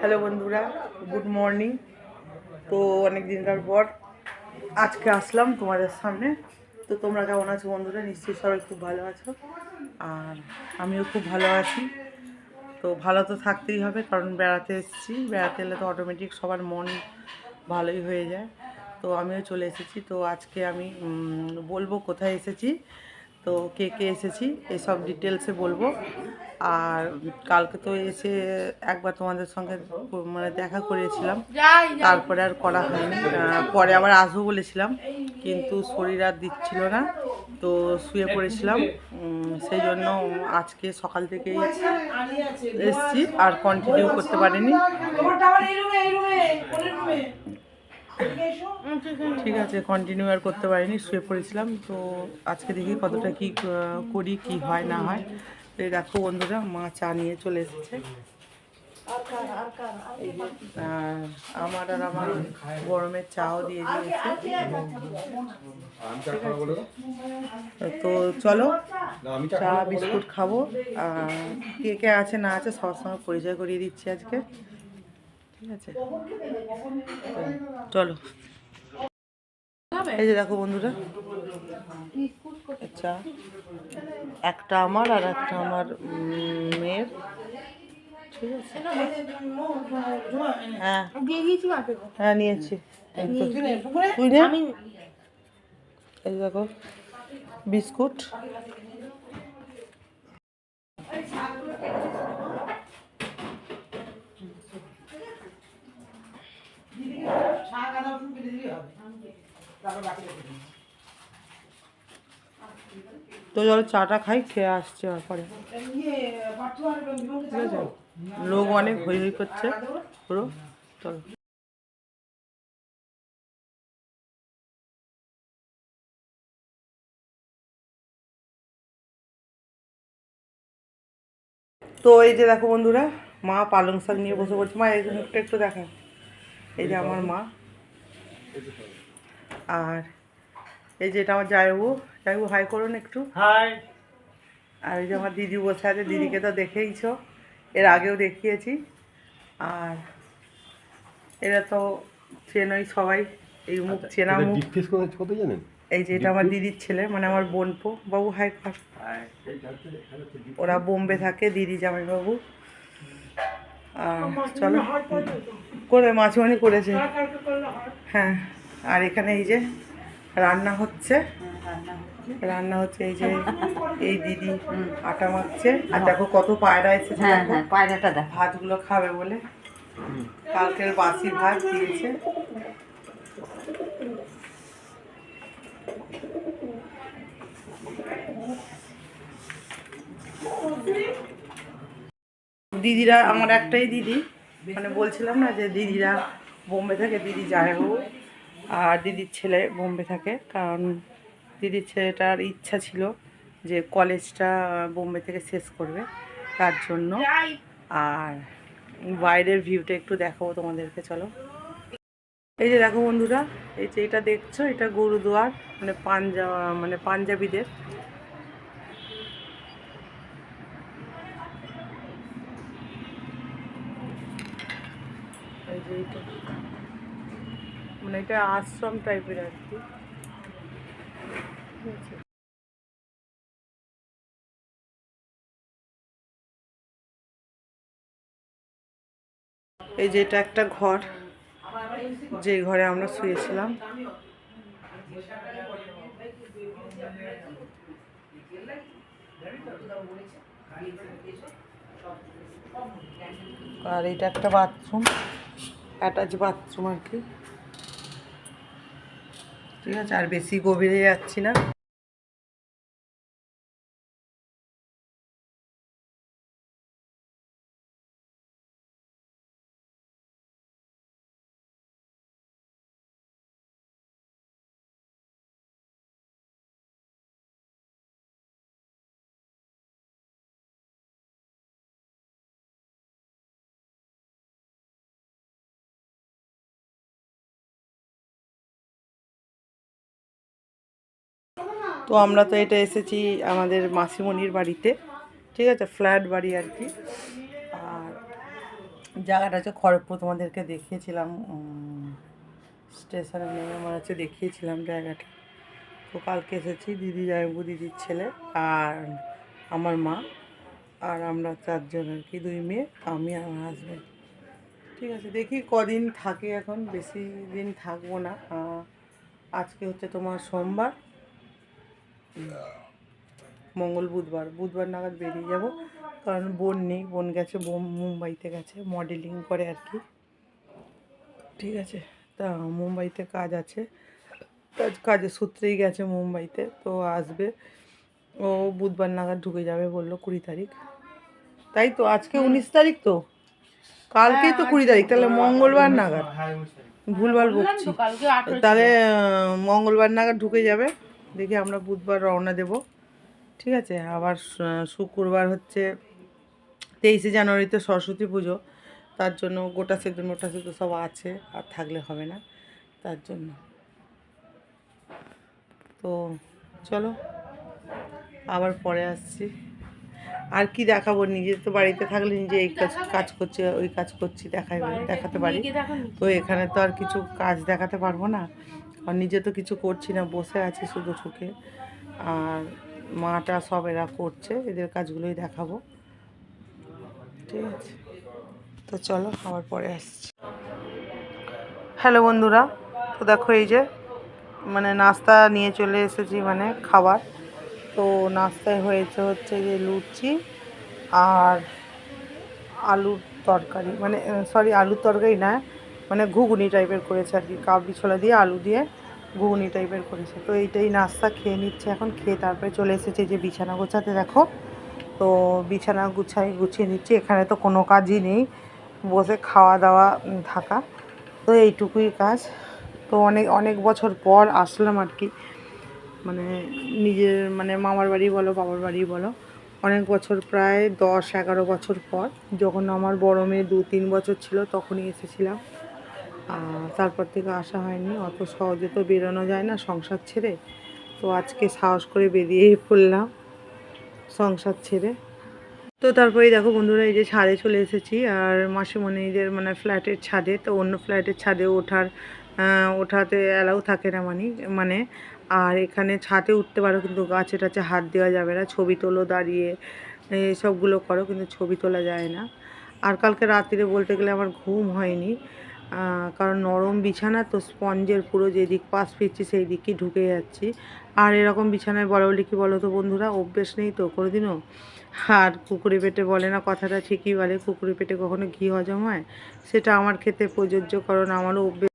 Hello বন্ধুরা, good morning. তো অনেক দিনকার পর আজকে আসলাম তোমাদের সামনে। তো তোমরা কেমন আছো বন্ধুরা? নিশ্চয়ই সবাই খুব ভালো আছো। আর আমিও খুব ভালো আছি। তো ভালো তো থাকতেই হবে, কারণ বেড়াতে এসেছি। বেড়াতে এলে তো অটোমেটিক সবার মন ভালোই হয়ে যায়। তো আমিও চলে এসেছি। তো আজকে আমি বলব কোথায় এসেছি। তো কে কে এসেছি এসব ডিটেলসে বলব। আর কালকে তো এসে একবার তোমাদের সঙ্গে মানে দেখা করেছিলাম। তারপরে আর করা হয়নি। পরে আবার আসব বলেছিলাম, কিন্তু শরীর আর দিচ্ছিল না, তো শুয়ে পড়েছিলাম। সেই জন্য আজকে সকাল থেকেই এসছি, আর কন্টিনিউ করতে পারিনি। ঠিক আছে কন্টিনিউ আর করতে পারিনি, শুয়ে পড়েছিলাম। তো আজকে দেখি কতটা কি করি, কি হয়, না হয়। দেখো বন্ধুরা, মা চা নিয়ে চলে এসেছে। আমার আর আমার গরমের চাও দিয়ে দিয়েছে। তো চলো, চা, বিস্কুট খাব। কে কে আছে না আছে সবার সঙ্গে পরিচয় করিয়ে দিচ্ছি আজকে। ঠিক আছে। চলো। এই যে দেখো বন্ধুরা। চা একটা আমার আর একটা আমার মেয়ের। ঠিক আছে? হ্যাঁ। হ্যাঁ নিয়েছি। এই তুই নে। এই যে দেখো বিস্কুট। তো চলো চাটা খাই, খেয়ে আসছে পরে ঠিক আছে লোক অনেক হই হই করছে। পুরো, চলো। তো এই যে দেখো বন্ধুরা, মা পালং শাক নিয়ে বসে পড়ছে। মা, এই মুখটা একটু দেখা এই যে আমার মা। আর এই যে এটা আমার জায়বু জায়বু হাই করুন একটু। হাই। আর এই যে আমার দিদি বসে আছে দিদিকে তো দেখেইছো এর আগেও দেখিয়েছি। আর এরা তো চেনই সবাই এই মুখ চেনা মুখ। করে কত জানেন? এই যে এটা আমার দিদির ছেলে মানে আমার বোনপো বাবু হাই কর। ওরা বোম্বে থাকে দিদি জামাইবাবু। আর চলো। করে মাছমণি করেছে। হ্যাঁ। আর এখানে এই যে রান্না হচ্ছে। রান্না হচ্ছে এই যে এই দিদি আটা মাখছে। আর দেখো কত পায়রা এসেছে হ্যাঁ। হ্যাঁ পায়রাটা দেখ। ভাতগুলো খাবে বলে। কালকের বাসি ভাত দিয়েছে। দিদিরা আমার একটাই দিদি। মানে বলছিলাম না যে দিদিরা বোম্বে থেকে দিদি যায় হোক। আর দিদির ছেলে বোম্বে থাকে, কারণ দিদির ছেলেটার ইচ্ছা ছিল যে কলেজটা বোম্বে থেকে শেষ করবে, তার জন্য। আর বাইরের ভিউটা একটু দেখাবো তোমাদেরকে, চলো। এই যে দেখো বন্ধুরা, এই যে এটা দেখছ, এটা গুরুদুয়ার মানে পাঞ্জাব মানে পাঞ্জাবিদের। এই যে এটা। মানে এটা আশ্রম টাইপের আর কি। এই যে এটা একটা ঘর, যে ঘরে আমরা শুয়েছিলাম। আর এটা একটা বাথরুম অ্যাটাচ বাথরুম আর কি। ঠিক আছে আর বেশি গভীরে যাচ্ছি না। তো আমরা তো এটা এসেছি আমাদের মাসিমণির বাড়িতে, ঠিক আছে? ফ্ল্যাট বাড়ি আর কি। আর জায়গাটা হচ্ছে খড়গপুর, তোমাদেরকে দেখিয়েছিলাম স্টেশনে নেমে মনে হচ্ছে দেখিয়েছিলাম জায়গাটা। তো কালকে এসেছি দিদি জামাইবু দিদির ছেলে আর আমার মা আর আমরা চারজন আর কি, দুই মেয়ে, আমি আর আমার হাজব্যান্ড ঠিক আছে, দেখি কদিন থাকে এখন, বেশি দিন থাকব না। আজকে হচ্ছে তোমার সোমবার মঙ্গল বুধবার বুধবার নাগাদ বেরিয়ে যাব। কারণ বোন নেই বোন গেছে মুম্বাইতে গেছে মডেলিং করে আর কি। ঠিক আছে তা মুম্বাইতে কাজ আছে। কাজ কাজের সূত্রেই গেছে মুম্বাইতে তো আসবে। ও বুধবার নাগাদ ঢুকে যাবে বলল কুড়ি তারিখ। তাই তো আজকে উনিশ তারিখ তো। কালকেই তো কুড়ি তারিখ তাহলে মঙ্গলবার নাগাদ। ভুলভাল বকছি। তাহলে মঙ্গলবার নাগাদ ঢুকে যাবে। দেখি আমরা বুধবার রওনা দেব। ঠিক আছে? আবার শুক্রবার হচ্ছে তেইশে জানুয়ারিতে সরস্বতী পুজো। তার জন্য গোটা সেদ্ধ মোটা সেদ্ধ সব আছে আর থাকলে হবে না। তার জন্য। তো চলো আবার পরে আসছি। আর কি দেখাবো? নিজে তো বাড়িতে থাকলে নিজে এই কাজ কাজ করছি ওই কাজ করছি দেখাই দেখাতে পারি। তো এখানে তো আর কিছু কাজ দেখাতে পারব না। আর নিজে তো কিছু করছি না, বসে আছি শুধু ঠুকে আর মাটা সব এরা করছে, এদের কাজগুলোই দেখাবো। ঠিক আছে। তো চলো, আবার পরে আসছি। হ্যালো বন্ধুরা, তো দেখো এই যে মানে নাস্তা নিয়ে চলে এসেছি মানে খাবার। তো নাস্তায় হয়েছে হচ্ছে যে লুচি আর আলুর তরকারি মানে সরি, আলুর তরকারি না মানে ঘুগনি টাইপের করেছে আর কি, কাবলি ছোলা দিয়ে, আলু দিয়ে ঘুগনি টাইপের করেছে। তো এইটাই নাস্তা খেয়ে নিচ্ছে এখন, খেয়ে তারপরে চলে এসেছে যে বিছানা গোছাতে, দেখো। তো বিছানা গুছাই, গুছিয়ে নিচ্ছি, এখানে তো কোনো কাজই নেই, বসে খাওয়া দাওয়া থাকা। তো এইটুকুই কাজ। তো অনেক অনেক বছর পর আসলাম আর কি। মানে নিজের মানে মামার বাড়ি বলো, বাবার বাড়ি বলো, অনেক বছর, প্রায় দশ এগারো বছর পর যখন আমার বড় মেয়ে দু তিন বছর ছিল, তখনই এসেছিলাম। তারপর থেকে আসা হয়নি, অত সহজে তো বেরোনো যায় না সংসার ছেড়ে। তো আজকে সাহস করে বেরিয়েই পড়লাম সংসার ছেড়ে। তো তারপরে দেখো বন্ধুরা, এই যে ছাদে চলে এসেছি, আর মাসিমণিদের মানে ফ্ল্যাটের ছাদে, তো অন্য ফ্ল্যাটের ছাদে ওঠার ওঠাতে অ্যালাউ থাকে না মানে মানে। আর এখানে ছাদে উঠতে পারো, কিন্তু গাছে টাছে হাত দেওয়া যাবে না, ছবি তোলো দাঁড়িয়ে এইসবগুলো করো, কিন্তু ছবি তোলা যায় না। আর কালকে রাত্রিরে বলতে গেলে আমার ঘুম হয়নি। কারণ নরম বিছানা তো স্পঞ্জের পুরো যেদিক পাশ ফিরছি সেই দিকই ঢুকে যাচ্ছি। আর এরকম বিছানায় বলা বলি কি বলো তো বন্ধুরা, অভ্যেস নেই তো কোনোদিনও। আর কুকুরে পেটে বলে না, কথাটা ঠিকই বলে কুকুরে পেটে কখনো ঘি হজম হয়? সেটা আমার ক্ষেত্রে প্রযোজ্য, কারণ আমারও অভ্যেস